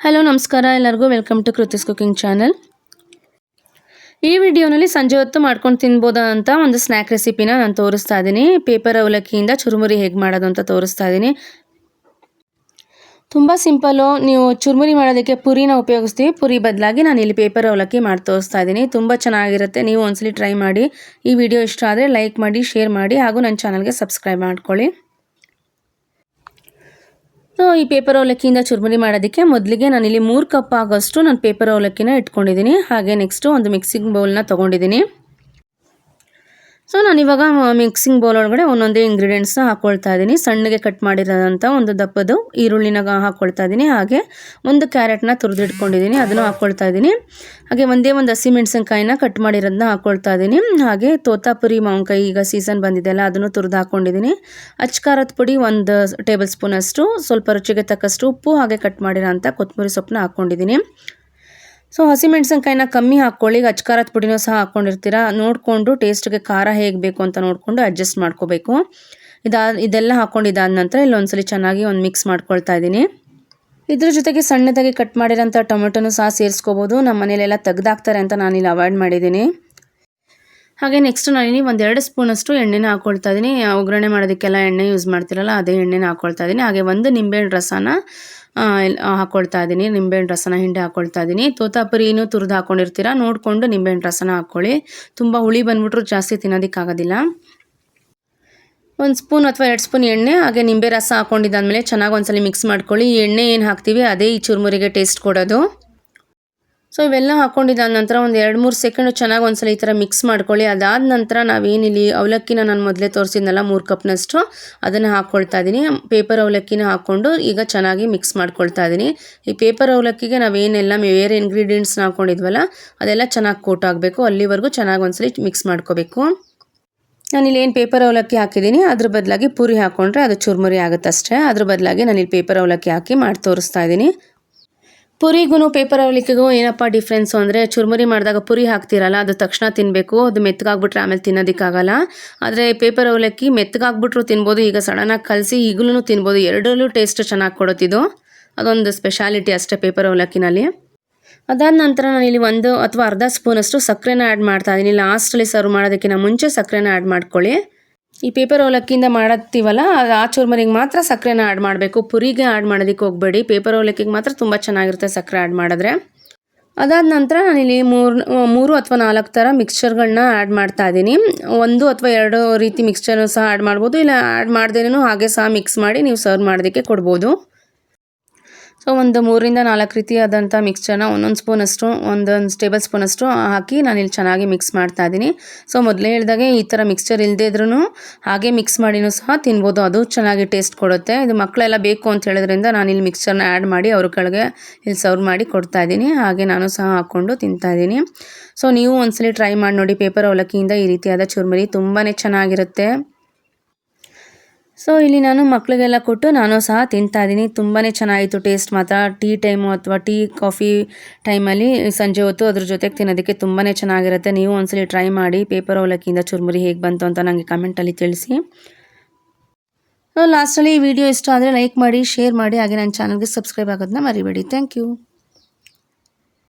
Hello ನಮಸ್ಕಾರ. ಎಲ್ಲರಿಗೂ welcome to Kriti's cooking channel ಈ ವಿಡಿಯೋನಲ್ಲಿ ಸಂಜೆ ಹೊತ್ತು ಮಾಡ್ಕೊಂಡು ತಿನ್ಬೋದಂತ ಒಂದು ಸ್ನ್ಯಾಕ್ ರೆಸಿಪಿನ ನಾನು ತೋರಿಸ್ತಾ ಇದ್ದೀನಿ ಪೇಪರ್ ಅವಲಕ್ಕಿಯಿಂದ ಚುರುಮುರಿ ಹೇಗೆ ಮಾಡೋದು ಅಂತ ತೋರಿಸ್ತಾ ಇದ್ದೀನಿ ತುಂಬ ಸಿಂಪಲ್ಲು ನೀವು ಚುರುಮುರಿ ಮಾಡೋದಕ್ಕೆ ಪುರಿನ ಉಪಯೋಗಿಸ್ತೀವಿ. ಪುರಿ ಬದಲಾಗಿ ನಾನು ಇಲ್ಲಿ ಪೇಪರ್ ಅವಲಕ್ಕಿ ಮಾಡಿ ತೋರಿಸ್ತಾ ಇದ್ದೀನಿ ತುಂಬ ಚೆನ್ನಾಗಿರುತ್ತೆ. ನೀವು ಒಂದ್ಸಲಿ ಟ್ರೈ ಮಾಡಿ. ಈ ವಿಡಿಯೋ ಇಷ್ಟ ಆದರೆ ಲೈಕ್ ಮಾಡಿ ಶೇರ್ ಮಾಡಿ ಹಾಗೂ ನನ್ನ ಚಾನಲ್ಗೆ ಸಬ್ಸ್ಕ್ರೈಬ್ ಮಾಡ್ಕೊಳ್ಳಿ. ಸೊ ಈ ಪೇಪರ್ ಅವಲಕ್ಕಿಯಿಂದ ಚುರುಮುರಿ ಮಾಡೋದಕ್ಕೆ ಮೊದಲಿಗೆ ನಾನಿಲ್ಲಿ ಮೂರು ಕಪ್ ಆಗೋಷ್ಟು ನಾನು ಪೇಪರ್ ಅವಲಕ್ಕಿನ ಇಟ್ಕೊಂಡಿದ್ದೀನಿ. ಹಾಗೆ ನೆಕ್ಸ್ಟು ಒಂದು ಮಿಕ್ಸಿಂಗ್ ಬೌಲ್ನ ತೊಗೊಂಡಿದ್ದೀನಿ. ಸೊ ನಾನಿವಾಗ ಮಿಕ್ಸಿಂಗ್ ಬೌಲ್ ಒಳಗಡೆ ಒಂದೊಂದೇ ಇಂಗ್ರೀಡಿಯೆಂಟ್ಸ್ನ ಹಾಕ್ಕೊಳ್ತಾ ಇದ್ದೀನಿ ಸಣ್ಣಗೆ ಕಟ್ ಮಾಡಿರೋದಂಥ ಒಂದು ದಪ್ಪದು ಈರುಳ್ಳಿನ ಹಾಕ್ಕೊಳ್ತಾ ಇದ್ದೀನಿ ಹಾಗೆ ಒಂದು ಕ್ಯಾರೆಟ್ನ ತುರಿದಿಟ್ಕೊಂಡಿದ್ದೀನಿ ಅದನ್ನು ಹಾಕ್ಕೊಳ್ತಾ ಇದ್ದೀನಿ ಹಾಗೆ ಒಂದೇ ಒಂದು ಹಸಿ ಮೆಣಸಿನ್ಕಾಯಿನ ಕಟ್ ಮಾಡಿರೋದನ್ನ ಹಾಕ್ಕೊಳ್ತಾ ಇದ್ದೀನಿ ಹಾಗೆ ತೋತಾಪುರಿ, ಮಾವಿನಕಾಯಿ ಈಗ ಸೀಸನ್ ಬಂದಿದೆಯಲ್ಲ, ಅದನ್ನು ತುರಿದು ಹಾಕ್ಕೊಂಡಿದ್ದೀನಿ ಅಚ್ಕಾರದ ಪುಡಿ ಒಂದು ಟೇಬಲ್ ಸ್ಪೂನಷ್ಟು ಸ್ವಲ್ಪ ರುಚಿಗೆ ತಕ್ಕಷ್ಟು ಉಪ್ಪು ಹಾಗೆ ಕಟ್ ಮಾಡಿರೋ ಅಂಥ ಕೊತ್ತಂಬರಿ ಸೊಪ್ಪನ್ನ ಹಾಕ್ಕೊಂಡಿದ್ದೀನಿ ಸೊ ಹಸಿಮೆಣ್ಸಿನ್ಕಾಯಿನ ಕಮ್ಮಿ ಹಾಕ್ಕೊಳ್ಳಿ. ಅಚ್ಕಾರದ ಪುಡಿನೂ ಸಹ ಹಾಕ್ಕೊಂಡಿರ್ತೀರ. ನೋಡಿಕೊಂಡು ಟೇಸ್ಟ್ಗೆ ಖಾರ ಹೇಗೆ ಬೇಕು ಅಂತ ನೋಡಿಕೊಂಡು ಅಡ್ಜಸ್ಟ್ ಮಾಡ್ಕೋಬೇಕು. ಇದಾ, ಇದೆಲ್ಲ ಹಾಕ್ಕೊಂಡಿದ್ದಾದ ನಂತರ ಇಲ್ಲೊಂದ್ಸಲಿ ಚೆನ್ನಾಗಿ ಒಂದು ಮಿಕ್ಸ್ ಮಾಡ್ಕೊಳ್ತಾ ಇದ್ದೀನಿ. ಇದ್ರ ಜೊತೆಗೆ ಸಣ್ಣದಾಗಿ ಕಟ್ ಮಾಡಿರೋಂಥ ಟೊಮೆಟೊನೂ ಸಹ ಸೇರಿಸ್ಕೋಬೋದು. ನಮ್ಮ ಮನೇಲೆಲ್ಲ ತೆಗ್ದಾಕ್ತಾರೆ ಅಂತ ನಾನಿಲ್ಲಿ ಅವಾಯ್ಡ್ ಮಾಡಿದ್ದೀನಿ. ಹಾಗೆ ನೆಕ್ಸ್ಟ್ ನಾನಿಲ್ಲಿ ಒಂದು ಎರಡು ಸ್ಪೂನಷ್ಟು ಎಣ್ಣೆನ ಹಾಕ್ಕೊಳ್ತಾ ಇದ್ದೀನಿ. ಒಗ್ಗರಣೆ ಮಾಡೋದಕ್ಕೆಲ್ಲ ಎಣ್ಣೆ ಯೂಸ್ ಮಾಡ್ತಿರಲ್ಲ, ಅದೇ ಎಣ್ಣೆನ ಹಾಕೊಳ್ತಾ ಇದ್ದೀನಿ. ಹಾಗೆ ಒಂದು ನಿಂಬೆಹಣ್ಣು ರಸನ ಹಾಕ್ಕೊಳ್ತಾ ಇದ್ದೀನಿ. ನಿಂಬೆಹಣ್ಣು ರಸನ ಹಿಂಡಿ ಹಾಕ್ಕೊಳ್ತಾ ಇದ್ದೀನಿ. ತೋತಾಪುರಿನೂ ತುರಿದು ಹಾಕೊಂಡಿರ್ತೀರಾ, ನೋಡಿಕೊಂಡು ನಿಂಬೆಹಣ್ಣು ರಸನ ಹಾಕ್ಕೊಳ್ಳಿ ತುಂಬ ಹುಳಿ ಬಂದ್ಬಿಟ್ರು ಜಾಸ್ತಿ ತಿನ್ನೋದಕ್ಕಾಗೋದಿಲ್ಲ. ಒಂದು ಸ್ಪೂನ್ ಅಥವಾ ಎರಡು ಸ್ಪೂನ್ ಎಣ್ಣೆ, ಹಾಗೆ ನಿಂಬೆ ರಸ ಹಾಕ್ಕೊಂಡಿದ್ದಾದಮೇಲೆ ಚೆನ್ನಾಗಿ ಒಂದ್ಸಲ ಮಿಕ್ಸ್ ಮಾಡ್ಕೊಳ್ಳಿ. ಎಣ್ಣೆ ಏನು ಹಾಕ್ತೀವಿ, ಅದೇ ಈ ಚುರುಮುರಿಗೆ ಟೇಸ್ಟ್ ಕೊಡೋದು. ಸೊ ಇವೆಲ್ಲ ಹಾಕ್ಕೊಂಡಿದ್ದ ನಂತರ ಒಂದು ಎರಡು ಮೂರು ಸೆಕೆಂಡು ಚೆನ್ನಾಗಿ ಒಂದ್ಸಲ ಈ ಥರ ಮಿಕ್ಸ್ ಮಾಡ್ಕೊಳ್ಳಿ. ಅದಾದ ನಂತರ ನಾವೇನಿಲ್ಲಿ ಅವಲಕ್ಕಿನ ನಾನು ಮೊದಲೇ ತೋರಿಸಿದ್ನಲ್ಲ ಮೂರು ಕಪ್ನಷ್ಟು ಅದನ್ನು ಹಾಕ್ಕೊಳ್ತಾ ಇದ್ದೀನಿ ಪೇಪರ್ ಅವಲಕ್ಕಿನ ಹಾಕ್ಕೊಂಡು ಈಗ ಚೆನ್ನಾಗಿ ಮಿಕ್ಸ್ ಮಾಡ್ಕೊಳ್ತಾ ಇದ್ದೀನಿ ಈ ಪೇಪರ್ ಅವಲಕ್ಕಿಗೆ ನಾವೇನೆಲ್ಲ ಬೇರೆ ಇಂಗ್ರೀಡಿಯೆಂಟ್ಸ್ನ ಹಾಕ್ಕೊಂಡಿದ್ವಲ್ಲ ಅದೆಲ್ಲ ಚೆನ್ನಾಗಿ ಕೋಟ್ ಆಗಬೇಕು. ಅಲ್ಲಿವರೆಗೂ ಚೆನ್ನಾಗಿ ಒಂದ್ಸಲಿ ಮಿಕ್ಸ್ ಮಾಡ್ಕೋಬೇಕು. ನಾನಿಲ್ಲಿ ಏನು ಪೇಪರ್ ಅವಲಕ್ಕಿ ಹಾಕಿದ್ದೀನಿ ಅದ್ರ ಬದಲಾಗಿ ಪೂರಿ ಹಾಕ್ಕೊಂಡ್ರೆ ಅದು ಚುರುಮುರಿ ಆಗುತ್ತಷ್ಟೇ. ಅದ್ರ ಬದಲಾಗಿ ನಾನಿಲ್ಲಿ ಪೇಪರ್ ಅವಲಕ್ಕಿ ಹಾಕಿ ಮಾಡಿ ತೋರಿಸ್ತಾ ಇದ್ದೀನಿ ಪುರಿಗೂ ಪೇಪರ್ ಅವಲಿಕ್ಕಿಗೂ ಏನಪ್ಪ ಡಿಫ್ರೆನ್ಸು ಅಂದರೆ ಚುರುಮುರಿ ಮಾಡಿದಾಗ ಪುರಿ ಹಾಕ್ತಿರಲ್ಲ, ಅದು ತಕ್ಷಣ ತಿನ್ನಬೇಕು ಅದು ಮೆತ್ತಗಾಗ್ಬಿಟ್ರೆ ಆಮೇಲೆ ತಿನ್ನೋದಕ್ಕಾಗಲ್ಲ. ಆದರೆ ಪೇಪರ್ ಅವಲಕ್ಕಿ ಮೆತ್ತಗಾಗ್ಬಿಟ್ರು ತಿನ್ಬೋದು, ಈಗ ಸಡನ್ನಾಗಿ ಕಲಸಿ ಈಗಲೂ ತಿನ್ಬೋದು, ಎರಡರಲ್ಲೂ ಟೇಸ್ಟ್ ಚೆನ್ನಾಗಿ ಕೊಡುತ್ತಿದ್ದು ಅದೊಂದು ಸ್ಪೆಷಾಲಿಟಿ ಅಷ್ಟೇ ಪೇಪರ್ ಅವಲಕ್ಕಿನಲ್ಲಿ. ಅದಾದ ನಂತರ ನಾನು ಇಲ್ಲಿ ಒಂದು ಅಥವಾ ಅರ್ಧ ಸ್ಪೂನಷ್ಟು ಸಕ್ಕರೆನ ಆ್ಯಡ್ ಮಾಡ್ತಾ ಇದ್ದೀನಿ ಲಾಸ್ಟಲ್ಲಿ ಸರ್ವ್ ಮಾಡೋದಕ್ಕಿಂತ ಮುಂಚೆ ಸಕ್ಕರೆನ ಆ್ಯಡ್ ಮಾಡ್ಕೊಳ್ಳಿ. ಈ ಪೇಪರ್ ಅವಲಕ್ಕಿಯಿಂದ ಮಾಡತ್ತೀವಲ್ಲ, ಆ ಚೂರ್ಮರಿಗೆ ಮಾತ್ರ ಸಕ್ಕರೆನ ಆ್ಯಡ್ ಮಾಡಬೇಕು. ಪುರಿಗೆ ಆ್ಯಡ್ ಮಾಡೋದಕ್ಕೆ ಹೋಗಬೇಡಿ. ಪೇಪರ್ ಅವಲಕ್ಕಿಗೆ ಮಾತ್ರ ತುಂಬ ಚೆನ್ನಾಗಿರುತ್ತೆ ಸಕ್ಕರೆ ಆ್ಯಡ್ ಮಾಡಿದ್ರೆ. ಅದಾದ ನಂತರ ನಾನಿಲ್ಲಿ ಮೂರು ಮೂರು ಅಥವಾ ನಾಲ್ಕು ಥರ ಮಿಕ್ಸ್ಚರ್ಗಳನ್ನ ಆ್ಯಡ್ ಮಾಡ್ತಾ ಇದ್ದೀನಿ ಒಂದು ಅಥವಾ ಎರಡು ರೀತಿ ಮಿಕ್ಸ್ಚರ್ನು ಸಹ ಆ್ಯಡ್ ಮಾಡ್ಬೋದು, ಇಲ್ಲ ಆ್ಯಡ್ ಮಾಡ್ದೇನೂ ಹಾಗೆ ಸಹ ಮಿಕ್ಸ್ ಮಾಡಿ ನೀವು ಸರ್ವ್ ಮಾಡೋದಕ್ಕೆ ಕೊಡ್ಬೋದು. ಸೊ ಒಂದು ಮೂರಿಂದ ನಾಲ್ಕು ರೀತಿಯಾದಂಥ ಮಿಕ್ಸ್ಚರ್ನ ಒಂದೊಂದು ಸ್ಪೂನಷ್ಟು ಒಂದೊಂದು ಟೇಬಲ್ ಸ್ಪೂನಷ್ಟು ಹಾಕಿ ನಾನಿಲ್ಲಿ ಚೆನ್ನಾಗಿ ಮಿಕ್ಸ್ ಮಾಡ್ತಾ ಇದ್ದೀನಿ. ಸೊ ಮೊದಲೇ ಹೇಳಿದಾಗೆ ಈ ಥರ ಮಿಕ್ಸ್ಚರ್ ಇಲ್ಲದೇ ಇದ್ರೂ ಹಾಗೆ ಮಿಕ್ಸ್ ಮಾಡಿನೂ ಸಹ ತಿನ್ಬೋದು. ಅದು ಚೆನ್ನಾಗಿ ಟೇಸ್ಟ್ ಕೊಡುತ್ತೆ. ಇದು ಮಕ್ಕಳೆಲ್ಲ ಬೇಕು ಅಂತ ಹೇಳೋದ್ರಿಂದ ನಾನಿಲ್ಲಿ ಮಿಕ್ಸ್ಚರ್ನ ಆ್ಯಡ್ ಮಾಡಿ ಅವ್ರ ಕೆಳಗೆ ಇಲ್ಲಿ ಸರ್ವ್ ಮಾಡಿ ಕೊಡ್ತಾ ಇದ್ದೀನಿ. ಹಾಗೆ ನಾನು ಸಹ ಹಾಕ್ಕೊಂಡು ತಿಂತಾ ಇದ್ದೀನಿ. ಸೊ ನೀವು ಒಂದ್ಸಲಿ ಟ್ರೈ ಮಾಡಿ ನೋಡಿ ಪೇಪರ್ ಅವಲಕ್ಕಿಯಿಂದ ಈ ರೀತಿಯಾದ ಚುರ್ಮುರಿ ತುಂಬಾ ಚೆನ್ನಾಗಿರುತ್ತೆ. ಸೊ ಇಲ್ಲಿ ನಾನು ಮಕ್ಕಳಿಗೆಲ್ಲ ಕೊಟ್ಟು ನಾನು ಸಹ ತಿಂತಾ ಇದ್ದೀನಿ. ತುಂಬಾ ಚೆನ್ನಾಗಿತ್ತು ಟೇಸ್ಟ್ ಮಾತ್ರ. ಟೀ ಟೈಮು ಅಥವಾ ಟೀ, ಕಾಫಿ ಟೈಮಲ್ಲಿ ಸಂಜೆ ಹೊತ್ತು ಅದ್ರ ಜೊತೆಗೆ ತಿನ್ನೋದಕ್ಕೆ ತುಂಬಾ ಚೆನ್ನಾಗಿರುತ್ತೆ. ನೀವು ಒಂದ್ಸಲಿ ಟ್ರೈ ಮಾಡಿ. ಪೇಪರ್ ಅವಲಕ್ಕಿಯಿಂದ ಚುರುಮುರಿ ಹೇಗೆ ಬಂತು ಅಂತ ನನಗೆ ಕಮೆಂಟಲ್ಲಿ ತಿಳಿಸಿ. ಲಾಸ್ಟಲ್ಲಿ ಈ ವಿಡಿಯೋ ಇಷ್ಟ ಆದರೆ ಲೈಕ್ ಮಾಡಿ, ಶೇರ್ ಮಾಡಿ. ಹಾಗೆ ನನ್ನ ಚಾನಲ್ಗೆ ಸಬ್ಸ್ಕ್ರೈಬ್ ಆಗೋದನ್ನ ಮರಿಬೇಡಿ. Thank you